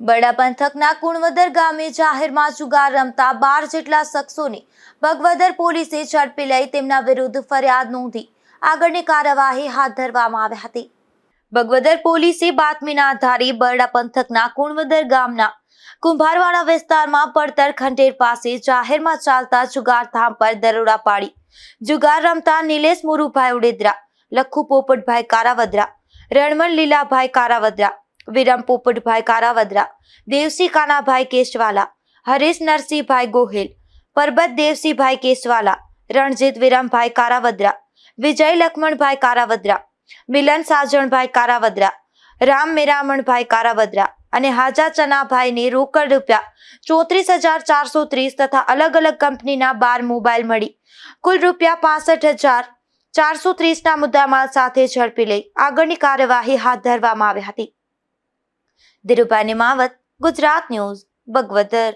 બરડા પંથકના કુણવદર ગામે જાહેરમાં જુગાર રમતા બાર જેટલા શખ્સોને ભગવદર પોલીસે ઝડપી લઈ તેમના વિરુદ્ધ ફરિયાદ નોંધી. આગળની કાર્યવાહી હાથ ધરવામાં આવી હતી. ભગવદર પોલીસે બાતમીના આધારે બરડા પંથકના કુણવદર ગામના કુંભારવાડા વિસ્તારમાં પડતર ખંડેર પાસે જાહેરમાં ચાલતા જુગાર ધામ પર દરોડા પાડી. જુગાર રમતા નિલેશ મુરુભાઈ ઉડેદરા, લખુ પોપટભાઈ કારાવદરા રણમણ લીલાભાઈ કારાવદરા વિરમ પોપટભાઈ કારાવદરા દેવસી કાનાભાઈ કેશવાલા હરીશ નરસિંહભાઈ ગોહિલ, પરબત દેવસીભાઈ કેશવાલા રણજીત વિરમભાઈ કારાવદરા, વિજય લક્ષ્મણભાઈ કારાવદરા, મિલન સાજણભાઈ કારાવદરા, રામ મેરામણભાઈ કારાવદરા અને હાજા ચનાભાઈને રોકડ રૂપિયા ચોત્રીસ હજાર ચારસો ત્રીસ તથા અલગ અલગ કંપનીના બાર મોબાઈલ મળી. કુલ રૂપિયા પાસઠ હજાર ચારસો ત્રીસના મુદ્દામાલ સાથે ઝડપી લઈ આગળની કાર્યવાહી હાથ ધરવામાં આવી હતી. ધીરુભાઈ માવત ગુજરાત ન્યૂઝ બગવદર.